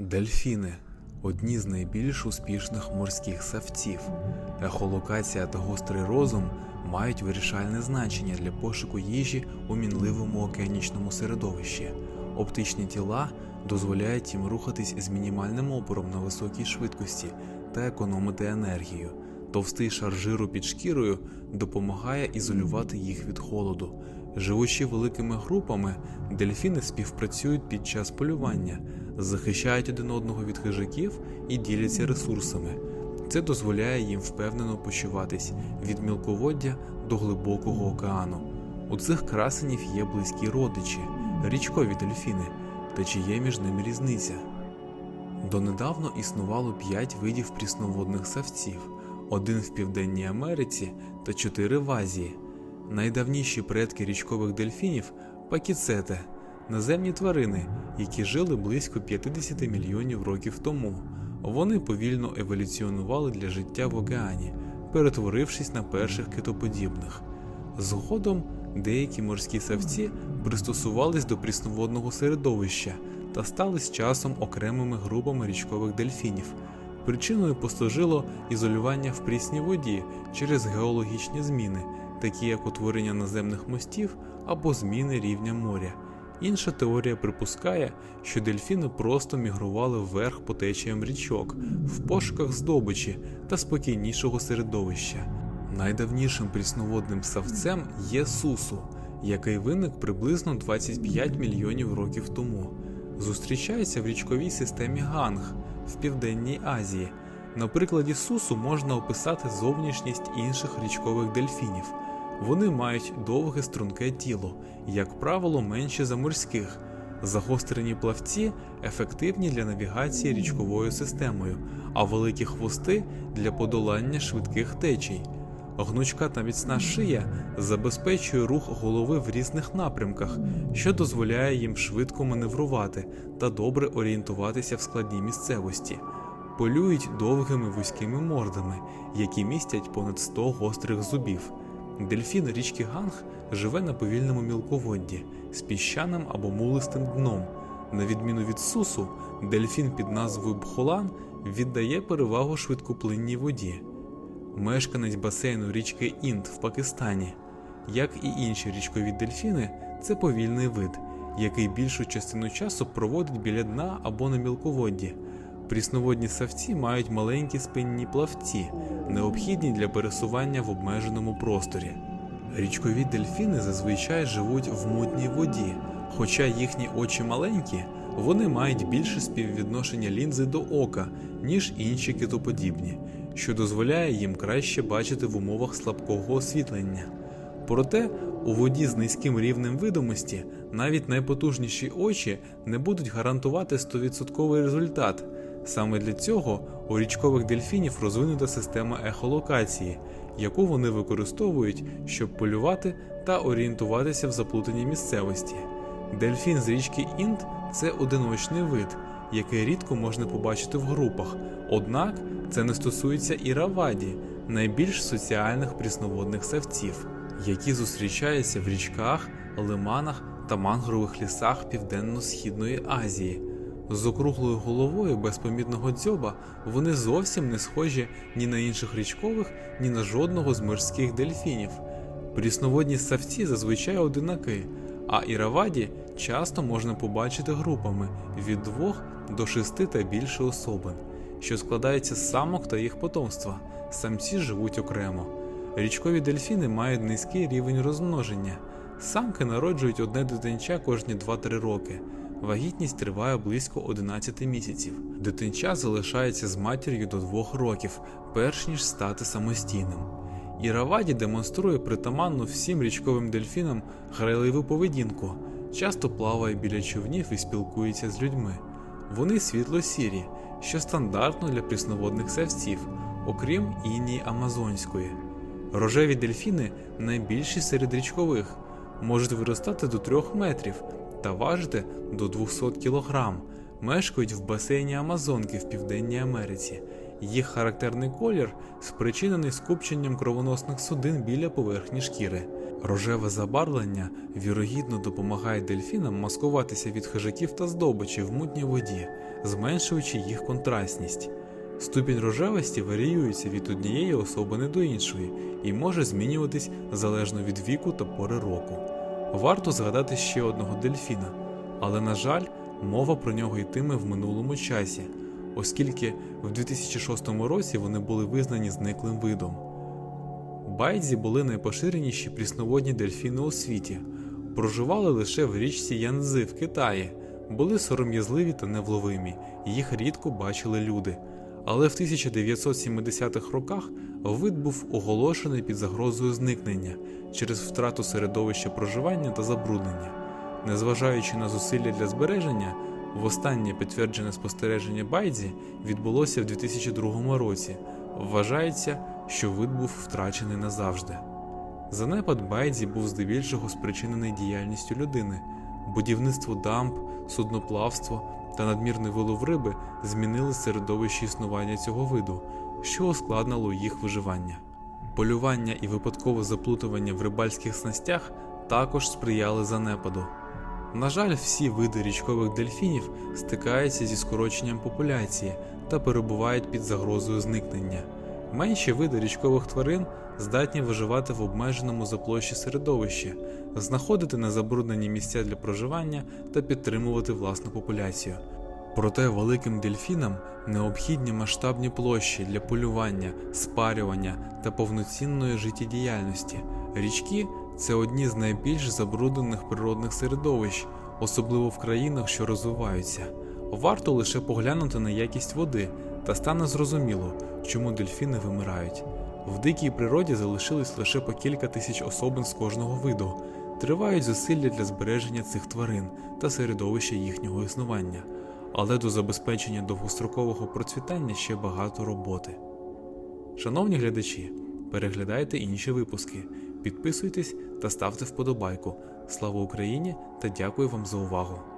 Дельфіни одні з найбільш успішних морських савців. Ехолокація та гострий розум мають вирішальне значення для пошуку їжі у мінливому океанічному середовищі. Оптичні тіла дозволяють їм рухатись з мінімальним опором на високій швидкості та економити енергію. Товстий шар жиру під шкірою допомагає ізолювати їх від холоду. Живучи великими групами, дельфіни співпрацюють під час полювання, захищають один одного від хижаків і діляться ресурсами. Це дозволяє їм впевнено почуватись від мілководдя до глибокого океану. У цих красенів є близькі родичі, річкові дельфіни, та чи є між ними різниця? Донедавно існувало п'ять видів прісноводних савців: один в Південній Америці та чотири в Азії. Найдавніші предки річкових дельфінів пакіцете, наземні тварини, які жили близько 50 мільйонів років тому. Вони повільно еволюціонували для життя в океані, перетворившись на перших китоподібних. Згодом деякі морські савці пристосувались до прісноводного середовища та стали з часом окремими групами річкових дельфінів. Причиною послужило ізолювання в прісній воді через геологічні зміни, такі як утворення наземних мостів або зміни рівня моря. Інша теорія припускає, що дельфіни просто мігрували вверх по течіям річок в пошуках здобичі та спокійнішого середовища. Найдавнішим прісноводним савцем є сусу, який виник приблизно 25 мільйонів років тому. Зустрічається в річковій системі Ганг в Південній Азії. На прикладі сусу можна описати зовнішність інших річкових дельфінів. Вони мають довге струнке тіло, як правило, менше за морських. Загострені плавці ефективні для навігації річковою системою, а великі хвости для подолання швидких течій. Гнучка та міцна шия забезпечує рух голови в різних напрямках, що дозволяє їм швидко маневрувати та добре орієнтуватися в складній місцевості. Полюють довгими вузькими мордами, які містять понад 100 гострих зубів. Дельфін річки Ганг живе на повільному мілководді з піщаним або мулистим дном. На відміну від сусу, дельфін під назвою Бхолан віддає перевагу швидкоплинній воді. Мешканець басейну річки Інд в Пакистані, як і інші річкові дельфіни, це повільний вид, який більшу частину часу проводить біля дна або на мілководді. Прісноводні савці мають маленькі спинні плавці, необхідні для пересування в обмеженому просторі. Річкові дельфіни зазвичай живуть в мутній воді, хоча їхні очі маленькі, вони мають більше співвідношення лінзи до ока, ніж інші китоподібні, що дозволяє їм краще бачити в умовах слабкого освітлення. Проте у воді з низьким рівнем видимості навіть найпотужніші очі не будуть гарантувати 100% результат. Саме для цього у річкових дельфінів розвинута система ехолокації, яку вони використовують, щоб полювати та орієнтуватися в заплутаній місцевості. Дельфін з річки Інд це одиночний вид, який рідко можна побачити в групах. Однак це не стосується і раваді, найбільш соціальних прісноводних савців, які зустрічаються в річках, лиманах та мангрових лісах Південно-Східної Азії. З округлою головою без помітного дзьоба вони зовсім не схожі ні на інших річкових, ні на жодного з морських дельфінів. Прісноводні савці зазвичай одинаки, а іраваді часто можна побачити групами від двох до шести та більше особин, що складаються з самок та їх потомства. Самці живуть окремо. Річкові дельфіни мають низький рівень розмноження. Самки народжують одне дитинча кожні 2-3 роки. Вагітність триває близько 11 місяців. Дитинча залишається з матір'ю до 2 років, перш ніж стати самостійним. Іраваді демонструє притаманну всім річковим дельфінам грайливу поведінку, часто плаває біля човнів і спілкується з людьми. Вони світло-сірі, що стандартно для прісноводних савців, окрім інії Амазонської. Рожеві дельфіни найбільші серед річкових, можуть виростати до 3 метрів та важити до 200 кг, мешкають в басейні Амазонки в Південній Америці. Їх характерний колір спричинений скупченням кровоносних судин біля поверхні шкіри. Рожеве забарвлення вірогідно допомагає дельфінам маскуватися від хижаків та здобичі в мутній воді. зменшуючи їх контрастність. Ступінь рожевості варіюється від однієї особини до іншої і може змінюватись залежно від віку та пори року. Варто згадати ще одного дельфіна, але, на жаль, мова про нього йтиме в минулому часі, оскільки в 2006 році вони були визнані зниклим видом. Байдзі були найпоширеніші прісноводні дельфіни у світі, проживали лише в річці Янзи в Китаї, були сором'язливі та невловимі, їх рідко бачили люди. Але в 1970-х роках вид був оголошений під загрозою зникнення через втрату середовища проживання та забруднення. Незважаючи на зусилля для збереження, востаннє підтверджене спостереження Байдзі відбулося в 2002 році. Вважається, що вид був втрачений назавжди. Занепад Байдзі був здебільшого спричинений діяльністю людини. Будівництво дамб, судноплавство та надмірний вилов риби змінили середовище існування цього виду, що ускладнило їх виживання. Полювання і випадкове заплутування в рибальських снастях також сприяли занепаду. На жаль, всі види річкових дельфінів стикаються зі скороченням популяції та перебувають під загрозою зникнення. Менші види річкових тварин здатні виживати в обмеженому за площі середовищі, знаходити незабруднені місця для проживання та підтримувати власну популяцію. Проте великим дельфінам необхідні масштабні площі для полювання, спарювання та повноцінної життєдіяльності. Річки це одні з найбільш забруднених природних середовищ, особливо в країнах, що розвиваються. Варто лише поглянути на якість води, та стане зрозуміло, чому дельфіни вимирають. В дикій природі залишились лише по кілька тисяч особин з кожного виду. Тривають зусилля для збереження цих тварин та середовища їхнього існування, але до забезпечення довгострокового процвітання ще багато роботи. Шановні глядачі, переглядайте інші випуски, підписуйтесь та ставте вподобайку. Слава Україні та дякую вам за увагу!